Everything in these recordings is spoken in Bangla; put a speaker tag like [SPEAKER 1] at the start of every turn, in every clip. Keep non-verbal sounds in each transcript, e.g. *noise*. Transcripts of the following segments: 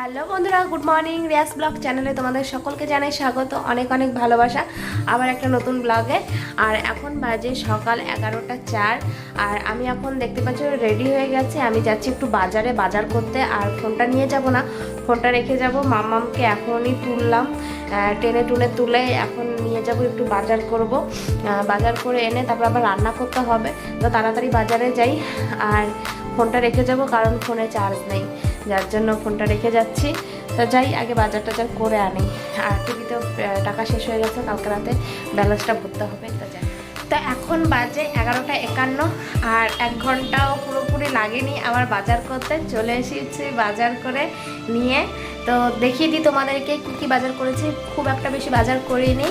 [SPEAKER 1] হ্যালো বন্ধুরা, গুড মর্নিং। রিয়াস ব্লগ চ্যানেলে তোমাদের সকলকে জানাই স্বাগত, অনেক অনেক ভালোবাসা। আবার একটা নতুন ব্লগে। আর এখন বাজে সকাল এগারোটা চার। আর আমি এখন দেখতে পাচ্ছি রেডি হয়ে গেছে। আমি যাচ্ছি একটু বাজারে, বাজার করতে। আর ফোনটা নিয়ে যাব না। ফোনটা রেখে যাব। মামামকে এখনই তুললাম। টেনে টুনে তুলে এখন নিয়ে যাব একটু বাজার করব। বাজার করে এনে তারপর আবার রান্না করতে হবে। তো তাড়াতাড়ি বাজারে যাই। আর ফোনটা রেখে যাব কারণ ফোনে চার্জ নেই। যার জন্য ফোনটা রেখে যাচ্ছি। তো যাই, আগে বাজার টাজার করে আনি। আর টিভিতেও টাকা শেষ হয়ে গেছে, কালকে রাতে ব্যালেন্সটা ভরতে হবে, তো যাই। তো এখন বাজে এগারোটা একান্ন, আর এক ঘন্টাও পুরোপুরি লাগেনি আমার বাজার করতে। চলে এসেছি বাজার করে নিয়ে। তো দেখিয়ে দিই তোমাদেরকে কী কী বাজার করেছি। খুব একটা বেশি বাজার করিনি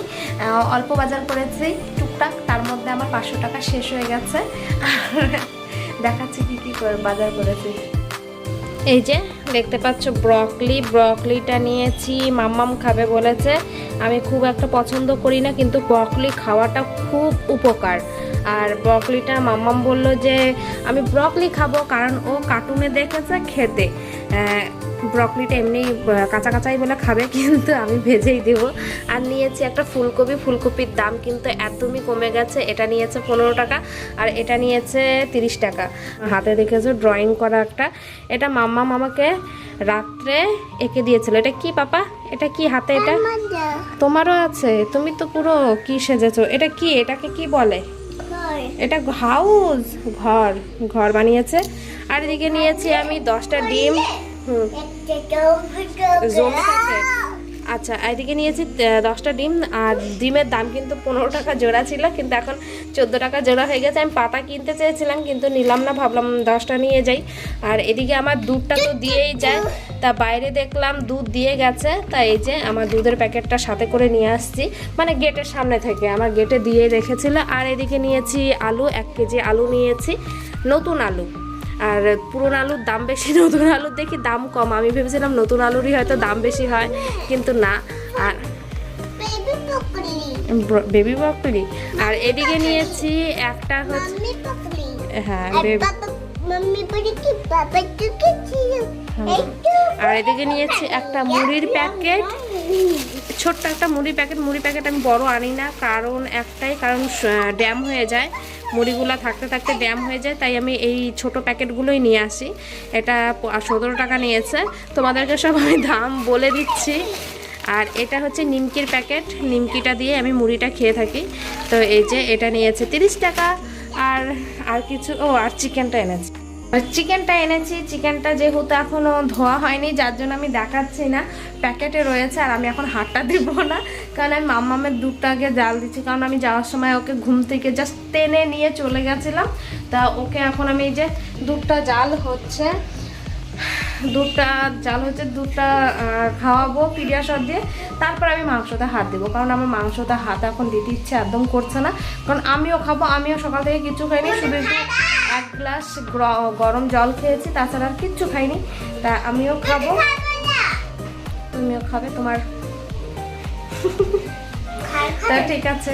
[SPEAKER 1] অল্প বাজার করেছি। টুকটাক, তার মধ্যে আমার পাঁচশো টাকা শেষ হয়ে গেছে। আর দেখাচ্ছি কী কী বাজার করেছি। এই যে, দেখতে পাচ্ছ ব্রকলি, ব্রকলিটা নিয়েছি, মাম্মাম খাবে বলেছে। আমি খুব একটা পছন্দ করি না, কিন্তু ব্রকলি খাওয়াটা খুব উপকার। আর ব্রকলিটা মাম্মাম বলল যে, আমি ব্রকলি খাব, কারণ ও কার্টুনে দেখেছে খেতে। ব্রকলিটা এমনি কাঁচা কাঁচাই বলে খাবে কিন্তু আমি ভেজেই দেব। আর নিয়েছি একটা ফুলকপি ফুলকপির দাম কিন্তু একদমই কমে গেছে এটা নিয়েছে পনেরো টাকা আর এটা নিয়েছে তিরিশ টাকা। হাতে দেখেছ ড্রয়িং করা একটা। এটা মাম্মা মামাকে রাত্রে এঁকে দিয়েছিল। এটা কি পাপা? এটা কি হাতে এটা? তোমারও আছে? তুমি তো পুরো কি সেজেছো? এটা কি? এটাকে কি বলে? এটা হাউস ঘর ঘর বানিয়েছে। আর এদিকে নিয়েছি আমি দশটা ডিম। আচ্ছা এদিকে নিয়েছি দশটা ডিম, আর ডিমের দাম কিন্তু পনেরো টাকা জোড়া ছিল, কিন্তু এখন চোদ্দ টাকা জোড়া হয়ে গেছে। আমি পাতা কিনতে চেয়েছিলাম, কিন্তু নিলাম না, ভাবলাম দশটা নিয়ে যাই। আর এদিকে আমার দুধটা তো দিয়েই যায়, তা বাইরে দেখলাম দুধ দিয়ে গেছে, তা এই যে আমার দুধের প্যাকেটটা সাথে করে নিয়ে আসছি মানে গেটের সামনে থেকে, আমার গেটে দিয়ে রেখেছিল। আর এদিকে নিয়েছি আলু, এক কেজি আলু নিয়েছি, নতুন আলু। আর পুরনো আলুর দাম বেশি নতুন আলুর দেখি দাম কম। আমি ভেবেছিলাম নতুন আলুরই হয়তো দাম বেশি হয় কিন্তু না। আর বেবি বকলি আর এদিকে নিয়েছি একটা হচ্ছে হ্যাঁ আর এদিকে নিয়েছি একটা মুড়ির প্যাকেট। ছোট্ট একটা মুড়ি প্যাকেট। মুড়ি প্যাকেট আমি বড় আনি না কারণ একটাই কারণ ড্যাম হয়ে যায়। মুড়িগুলো থাকতে থাকতে ড্যাম হয়ে যায় তাই আমি এই ছোট প্যাকেটগুলোই নিয়ে আসি। এটা সতেরো টাকা নিয়েছে। তোমাদেরকে সব আমি দাম বলে দিচ্ছি। আর এটা হচ্ছে নিমকির প্যাকেট। নিমকিটা দিয়ে আমি মুড়িটা খেয়ে থাকি। তো এই যে এটা নিয়েছে তিরিশ টাকা। আর আর কিছু, ও, আর চিকেনটা এনেছি। আর চিকেনটা এনেছি, চিকেনটা যেহেতু এখনও ধোয়া হয়নি, যার জন্য আমি দেখাচ্ছি না। প্যাকেটে রয়েছে আর আমি এখন হাটটা দেবো না, কারণ আমি মামামের দুধটা আগে জাল দিচ্ছি, কারণ আমি যাওয়ার সময় ওকে ঘুম থেকে জাস্ট টেনে নিয়ে চলে গেছিলাম। তা ওকে এখন আমি এই যে দুধটা জাল হচ্ছে দুধটা, জাল হচ্ছে দুধটা খাওয়াবো পিডিয়াশর দিয়ে। তারপর আমি মাংসতে হাত দেবো, কারণ আমার মাংসতে হাত এখন দিতে ইচ্ছে একদম করছে না। কারণ আমিও খাব, আমিও সকাল থেকে কিছু খাইনি, শুধু একটু এক গ্লাস গরম জল খেয়েছি, তাছাড়া আর কিচ্ছু খাইনি। তা আমিও খাব। তুমিও খাবে তোমার। *laughs* ঠিক আছে।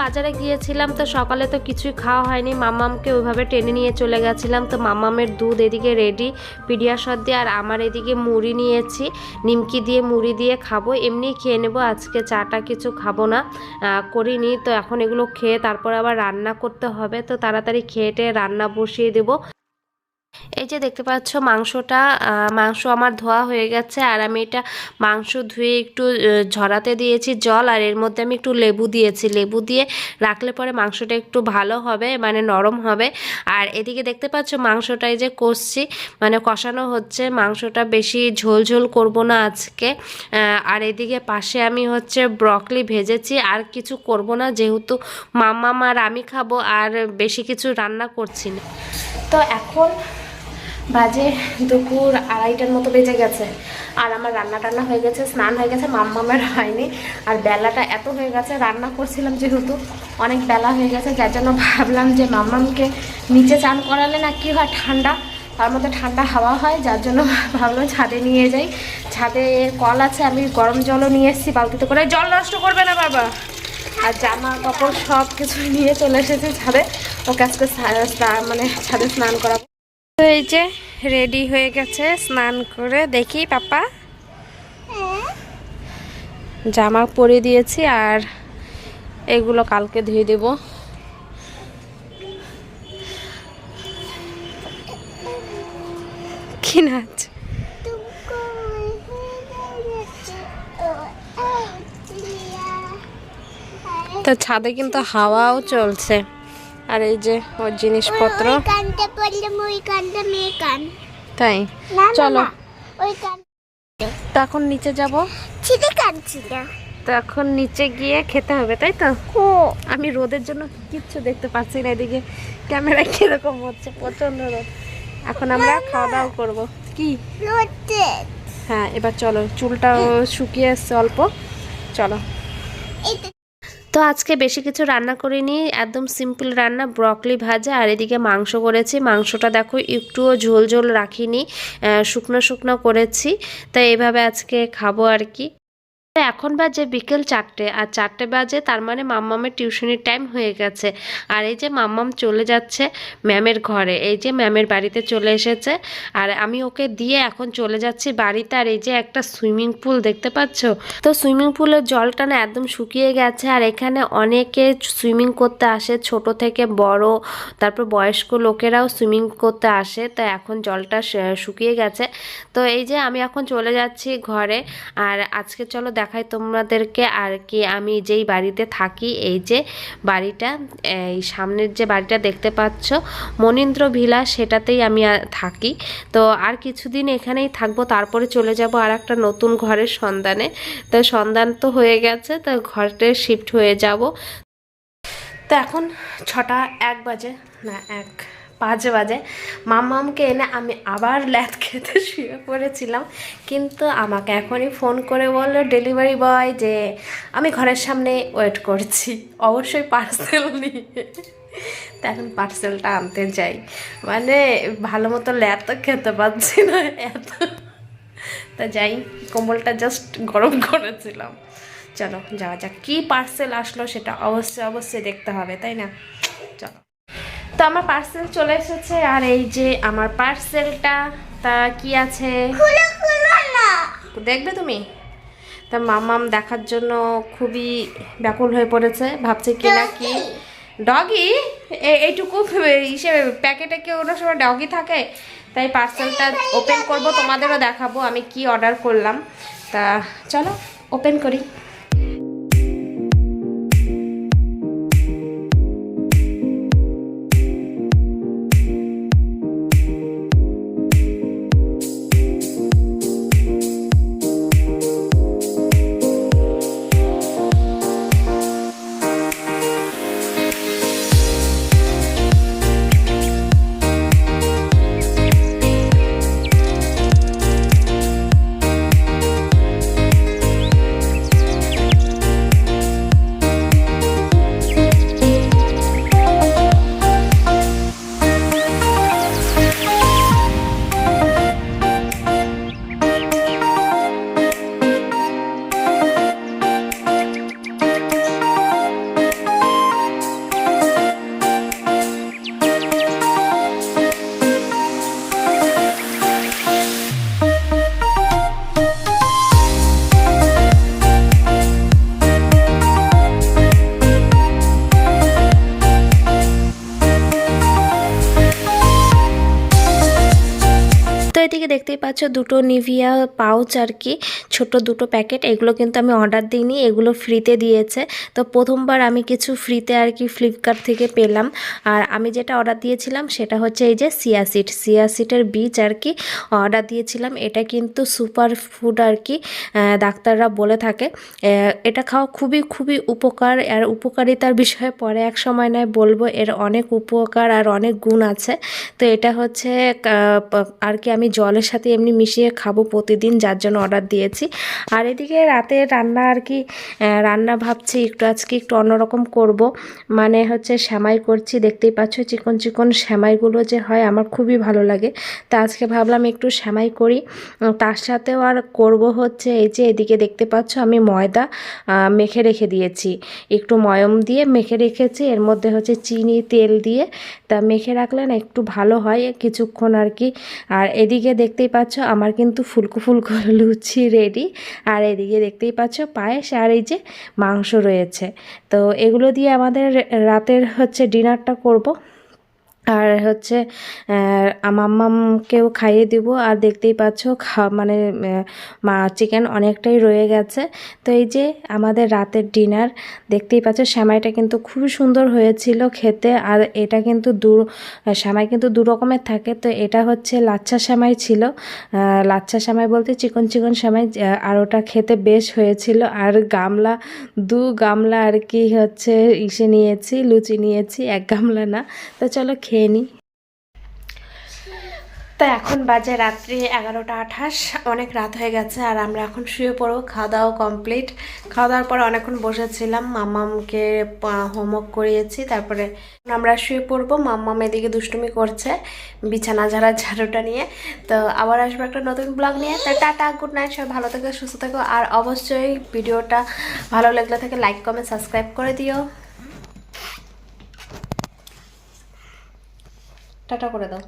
[SPEAKER 1] বাজারে গিয়েছিলাম তো সকালে তো কিছুই খাওয়া হয়নি। মামামকে ওইভাবে টেনে নিয়ে চলে গেছিলাম। তো মামামের দুধ এদিকে রেডি পিডিয়াশর দিয়ে, আর আমার এদিকে মুড়ি নিয়েছি। নিমকি দিয়ে মুড়ি দিয়ে খাব। এমনি খেয়ে নেব। আজকে চাটা কিছু খাব না করিনি। তো এখন এগুলো খেয়ে তারপর আবার রান্না করতে হবে। তো তাড়াতাড়ি খেয়ে রান্না বসিয়ে দেবো। এই যে দেখতে পাচ্ছ মাংসটা মাংস আমার ধোয়া হয়ে গেছে আর আমি এটা মাংস ধুয়ে একটু ঝরাতে দিয়েছি জল আর এর মধ্যে আমি একটু লেবু দিয়েছি। লেবু দিয়ে রাখলে পরে মাংসটা একটু ভালো হবে মানে নরম হবে। আর এদিকে দেখতে পাচ্ছ মাংসটাই যে কষছি মানে কষানো হচ্ছে। মাংসটা বেশি ঝোল ঝোল করব না আজকে। আর এদিকে পাশে আমি হচ্ছে ব্রকলি ভেজেছি, আর কিছু করব না যেহেতু মাম্মাম আর আমি খাব, আর বেশি কিছু রান্না করছি না। তো এখন বাজে দুপুর আড়াইটার মতো বেজে গেছে। আর আমার রান্না টান্না হয়ে গেছে, স্নান হয়ে গেছে, মাম্মামের হয়নি। আর বেলাটা এত হয়ে গেছে, রান্না করছিলাম যেহেতু অনেক বেলা হয়ে গেছে, যার জন্য ভাবলাম যে মাম্মামকে নিচে চান করালে না কি হয় ঠান্ডা, তার মধ্যে ঠান্ডা হাওয়া হয়, যার জন্য ভাবলাম ছাদে নিয়ে যাই। ছাদে কল আছে, আমি গরম জলও নিয়ে এসেছি, বালতিতে করে। জল নষ্ট করবে না বাবা। আর জামা কাপড় সব কিছু নিয়ে চলে এসেছি ছাদে। স্না- স্না- মানে ছাদে স্নান করাবো এই যে রেডি হয়ে গেছে, স্নান করে দেখি পাপা। জামা পরে দিয়েছি আর এগুলো কালকে ধুয়ে দেব। কি নাচ? তো ছাদে কিন্তু হাওয়াও চলছে। আর এই যে ওর জিনিসপত্র। তাই? চলো
[SPEAKER 2] না, ওই কান।
[SPEAKER 1] তো নিচে যাব? এখন নিচে গিয়ে খেতে হবে তাই তো?
[SPEAKER 2] ও।
[SPEAKER 1] আমি রোদের জন্য কিচ্ছু দেখতে পাচ্ছি না এদিকে। ক্যামেরা কীরকম হচ্ছে প্রচণ্ড রোদ। এখন আমরা খাওয়া দাওয়া করব। কি? হ্যাঁ এবার চলো চুলটাও শুকিয়ে এসছে অল্প। চলো। তো আজকে বেশি কিছু রান্না করিনি, একদম সিম্পল রান্না ব্রকলি ভাজা, আর এদিকে মাংস করেছি। মাংসটা দেখো একটুও ঝোল ঝোল রাখিনি শুকনো শুকনো করেছি, তাই এভাবে আজকে খাব আর কি। এখন বাজে বিকেল চারটে, আর চারটে বাজে তার মানে মাম্মামের টিউশনির টাইম হয়ে গেছে। আর এই যে মাম্মাম চলে যাচ্ছে ম্যামের ঘরে, এই যে ম্যামের বাড়িতে চলে এসেছে। আর আমি ওকে দিয়ে এখন চলে যাচ্ছি বাড়িতে, আর এই যে একটা সুইমিং পুল দেখতে পাচ্ছ? তো সুইমিং পুলের জলটা না একদম শুকিয়ে গেছে, আর এখানে অনেকে সুইমিং করতে আসে, ছোট থেকে বড়, তারপর বয়স্ক লোকেরাও সুইমিং করতে আসে, তো এখন জলটা শুকিয়ে গেছে। তো এই যে আমি এখন চলে যাচ্ছি ঘরে, আর আজকে চলো দেখাই তোমাদেরকে আর কি। আমি যেই বাড়িতে থাকি, এই যে বাড়িটা, এই সামনের যে বাড়িটা দেখতে পাচ্ছ, মনীন্দ্র ভিলা, সেটাতেই আমি থাকি। তো আর কিছুদিন এখানেই থাকব, তারপরে চলে যাব আর একটা নতুন ঘরের সন্ধানে। তো সন্ধান তো হয়ে গেছে, তো ঘরে শিফট হয়ে যাব। তো এখন ছটা এক বাজে, না, এক পাঁচ বাজে। মামামকে এনে আমি আবার ল্যাদ খেতে শুয়ে পড়েছিলাম। কিন্তু আমাকে এখনই ফোন করে বলল ডেলিভারি বয় যে আমি ঘরের সামনে ওয়েট করছি। অবশ্যই পার্সেল নিয়ে। এখন পার্সেলটা আনতে যাই। মানে ভালো মতো ল্যাদ তো খেতে পাচ্ছি না এত। তা যাই, কম্বলটা জাস্ট গরম করেছিলাম। চলো, যাওয়া যাক। কী পার্সেল আসলো সেটা অবশ্যই অবশ্যই দেখতে হবে, তাই না? তো আমার পার্সেল চলে এসেছে আর এই যে আমার পার্সেলটা তা কি আছে? দেখবে তুমি? তা মামাম দেখার জন্য খুবই ব্যাকুল হয়ে পড়েছে ভাবছে কি না কি। ডগি এইটুকু হিসেবে প্যাকেটে কি কোনো সময় ডগি থাকে? তাই পার্সেলটা ওপেন করব তোমাদেরও দেখাবো আমি কি অর্ডার করলাম। তা চলো ওপেন করি। দেখতেই পাচ্ছ দুটো নিভিয়া পাউচ আর কি, ছোট দুটো প্যাকেট এগুলো কিন্তু আমি অর্ডার দিইনি, এগুলো ফ্রিতে দিয়েছে। তো প্রথমবার আমি কিছু ফ্রিতে আর কি ফ্লিপকার্ট থেকে পেলাম। আর আমি যেটা অর্ডার দিয়েছিলাম সেটা হচ্ছে এই যে সিয়াসিড সিয়াসিডের বীজ আর কি অর্ডার দিয়েছিলাম, এটা কিন্তু সুপার ফুড আর কি ডাক্তাররা বলে থাকে। এটা খাওয়া খুবই খুবই উপকার, আর উপকারিতার বিষয়ে পরে এক সময় নয় বলব, এর অনেক উপকার আর অনেক গুণ আছে। তো এটা হচ্ছে আর কি আমি জলের সাথে সাথে এমনি মিশিয়ে খাব প্রতিদিন, যার জন্য অর্ডার দিয়েছি। আর এদিকে রাতে রান্না আর কি রান্না ভাবছি একটু, আজকে একটু অন্যরকম করব। মানে হচ্ছে শ্যামাই করছি, দেখতেই পাচ্ছ চিকন চিকন শ্যামাইগুলো যে হয়, আমার খুবই ভালো লাগে। তা আজকে ভাবলাম একটু শ্যামাই করি। তার সাথেও আর করব হচ্ছে এই যে, এদিকে দেখতে পাচ্ছ আমি ময়দা মেখে রেখে দিয়েছি। একটু ময়ম দিয়ে মেখে রেখেছি, এর মধ্যে হচ্ছে চিনি, তেল দিয়ে। তা মেখে রাখলে না একটু ভালো হয়, কিছুক্ষণ আর কি। আর এদিকে দেখতেই পাচ্ছ আমার কিন্তু ফুলকো ফুলকো *laughs* লুচি রেডি আর এদিকে দেখতেই পাচ্ছ পায়েস আর এই যে মাংস রয়েছে। তো এগুলো দিয়ে আমাদের রাতের হচ্ছে ডিনারটা করব। আর হচ্ছে মাম্মামকেও খাইয়ে দিব। আর দেখতেই পাচ্ছ, খা মানে চিকেন অনেকটাই রয়ে গেছে। তো এই যে আমাদের রাতের ডিনার দেখতেই পাচ্ছ, শ্যামাইটা কিন্তু খুবই সুন্দর হয়েছিল খেতে। আর এটা কিন্তু দু, শ্যামাই কিন্তু দু রকমের থাকে। তো এটা হচ্ছে লাচ্ছা শ্যামাই ছিল। লাচ্ছা শ্যামাই বলতে চিকন চিকন শ্যামাই আর ওটা খেতে বেশ হয়েছিল। আর গামলা, দু গামলা আর কি হচ্ছে, ইসে নিয়েছি, লুচি নিয়েছি, এক গামলা না। তো চলো খেয়ে নিই তো এখন বাজে রাত্রি এগারোটা আঠাশ, অনেক রাত হয়ে গেছে আর আমরা এখন শুয়ে পড়ব, খাওয়া দাওয়া কমপ্লিট। খাওয়া দাওয়ার পরে অনেকক্ষণ বসেছিলাম মাম্মামকে হোমওয়ার্ক করিয়েছি, তারপরে আমরা শুয়ে পড়ব মাম্মাম এদিকে দুষ্টুমি করছে, বিছানা ঝাড়া ঝাড়ুটা নিয়ে। তো আবার আসব একটা নতুন ব্লগ নিয়ে। তো টাটা, গুড নাইট, সবাই ভালো থেকো, সুস্থ থেকো, আর অবশ্যই ভিডিওটা ভালো লাগলে থাকে লাইক কমেন্ট সাবস্ক্রাইব করে দিও। টাটা করে দাও।